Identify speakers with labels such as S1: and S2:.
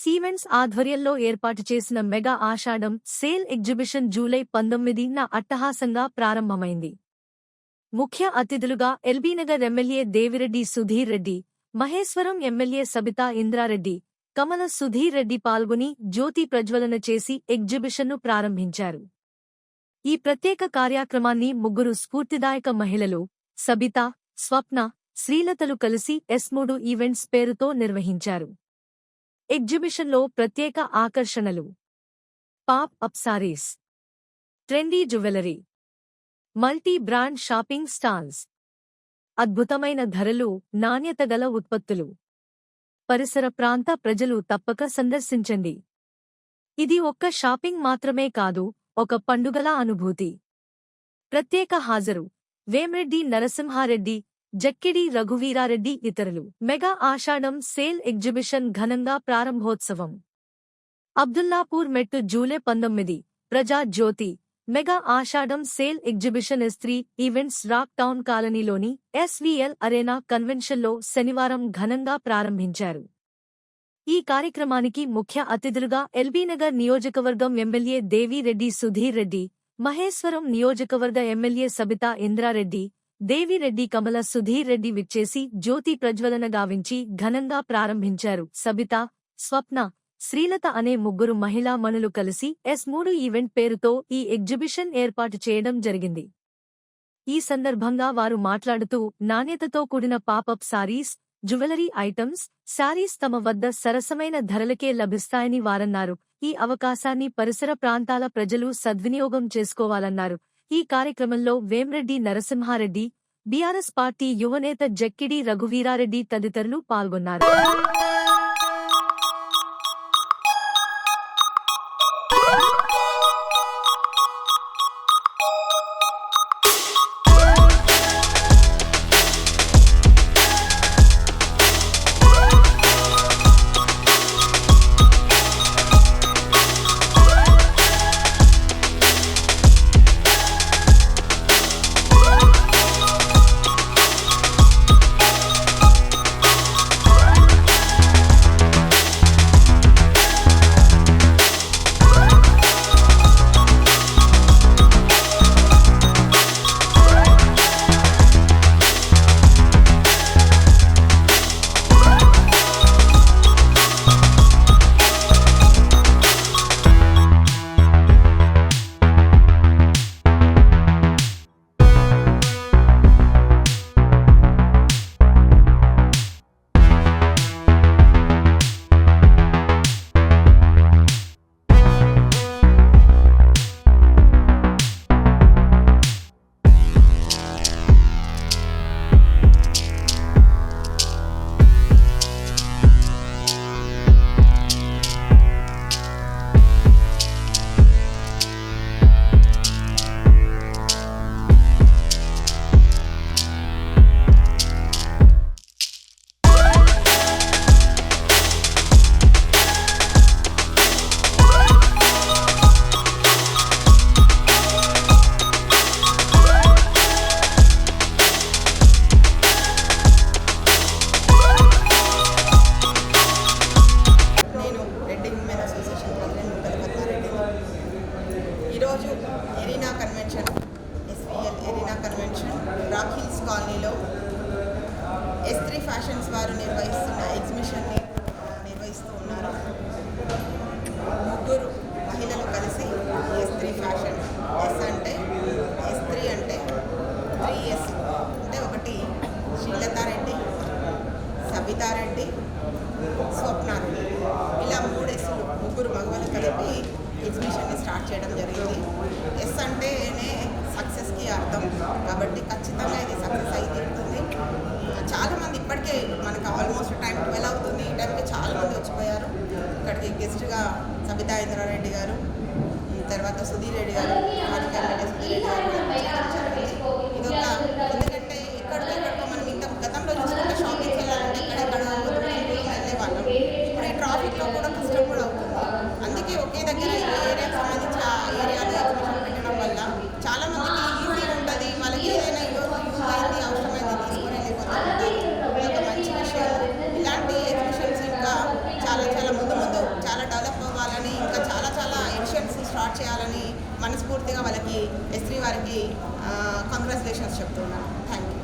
S1: సీవెన్స్ ఆధ్వర్యంలో ఏర్పాటు చేసిన mega Ashadham sale exhibition July పంతొమ్మిదిన అట్టహాసంగా ప్రారంభమైంది. ముఖ్య అతిథులుగా ఎల్బీనగర్ ఎమ్మెల్యే దేవిరెడ్డి సుధీర్ రెడ్డి మహేశ్వరం ఎమ్మెల్యే సబితా ఇంద్రారెడ్డి కమల సుధీర్ రెడ్డి పాల్గొని జ్యోతి ప్రజ్వలన చేసి ఎగ్జిబిషన్ను ప్రారంభించారు. ఈ ప్రత్యేక కార్యక్రమాన్ని ముగ్గురు స్ఫూర్తిదాయక మహిళలు సబిత స్వప్న శ్రీలతలు కలిసి ఎస్ మూడు ఈవెంట్స్ పేరుతో నిర్వహించారు. ఎగ్జిబిషన్లో ప్రత్యేక ఆకర్షణలు. Pop up saris. Trendy jewellery. Multi brand shopping stalls. అద్భుతమైన ధరలు నాణ్యత గల ఉత్పత్తులు. పరిసర ప్రాంత ప్రజలు తప్పక సందర్శించండి. ఇది ఒక్క షాపింగ్ మాత్రమే కాదు ఒక పండుగల అనుభూతి. ప్రత్యేక హాజరు. వేమ్రెడ్డి నరసింహారెడ్డి జక్కిడి రఘువీరారెడ్డి ఇతరులు. మెగా ఆషాఢం సేల్ ఎగ్జిబిషన్ ఘనంగా ప్రారంభోత్సవం. అబ్దుల్లాపూర్ మెట్టు జూలై పంతొమ్మిది. Praja Jyothi. Mega Ashadham sale exhibition S three events rock town కాలనీలోని ఎస్వీఎల్ అరేనా కన్వెన్షన్లో శనివారం ఘనంగా ప్రారంభించారు. ఈ కార్యక్రమానికి ముఖ్య అతిథులుగా ఎల్బీనగర్ నియోజకవర్గం ఎమ్మెల్యే దేవిరెడ్డి సుధీర్ రెడ్డి మహేశ్వరం నియోజకవర్గ ఎమ్మెల్యే సబితా ఇంద్రారెడ్డి దేవిరెడ్డి కమల సుధీర్ రెడ్డి విచ్చేసి జ్యోతి ప్రజ్వలన గావించి ఘనంగా ప్రారంభించారు. సబిత స్వప్న శ్రీలత అనే ముగ్గురు మహిళా మణులు కలిసి ఎస్ మూడు ఈవెంట్ పేరుతో ఈ ఎగ్జిబిషన్ ఏర్పాటు చేయడం జరిగింది. ఈ సందర్భంగా వారు మాట్లాడుతూ నాణ్యతతో కూడిన popup saris jewellery items saris తమ వద్ద సరసమైన ధరలకే లభిస్తాయని వారన్నారు. ఈ అవకాశాన్ని పరిసర ప్రాంతాల ప్రజలు సద్వినియోగం చేసుకోవాలన్నారు. ఈ కార్యక్రమంలో వేమ్రెడ్డి నరసింహారెడ్డి బీఆర్ఎస్ పార్టీ యువనేత జక్కిడి రఘువీరారెడ్డి తదితరులు పాల్గొన్నారు.
S2: కాలనీలో ఎస్ త్రీ ఫ్యాషన్స్ వారు నిర్వహిస్తున్న ఎగ్జిబిషన్ని నిర్వహిస్తూ ఉన్నారు. ముగ్గురు మహిళలు కలిసి ఎస్ త్రీ ఫ్యాషన్ ఎస్ అంటే ఎస్ త్రీ అంటే త్రీ ఎస్ అంటే ఒకటి శ్రీలతారెడ్డి సబితారెడ్డి స్వప్నారెడ్డి ఇలా మూడు ఎస్లు ముగ్గురు మగవాళ్ళు కలిపి ఎగ్జిబిషన్ని స్టార్ట్ చేయడం జరిగింది. ఎస్ అంటేనే సక్సెస్కి అర్థం. కాబట్టి ఖచ్చితంగా ఇది సక్సెస్ అయితే మనకు ఆల్మోస్ట్ టైం ట్వెల్వ్ అవుతుంది. ఈ టైంకి చాలామంది వచ్చిపోయారు. ఇక్కడికి గెస్ట్గా సబితా ఇంద్రారెడ్డి గారు తర్వాత సుధీర్ రెడ్డి గారు స్థానిక సుధీర్ రెడ్డి గారు ఇదొక ఎందుకంటే ఇక్కడ ఎక్కడికో మనం ఇంత గతంలో చూసుకుంటే షాపింగ్ వెళ్ళాలంటే ఇక్కడ వెళ్ళేవాళ్ళం. ఇప్పుడు ఈ ట్రాఫిక్లో కూడా చేయాలని మనస్ఫూర్తిగా వాళ్ళకి ఎస్త్రీ వారికి కంగ్రాచులేషన్స్ చెప్తున్నాను. Thank you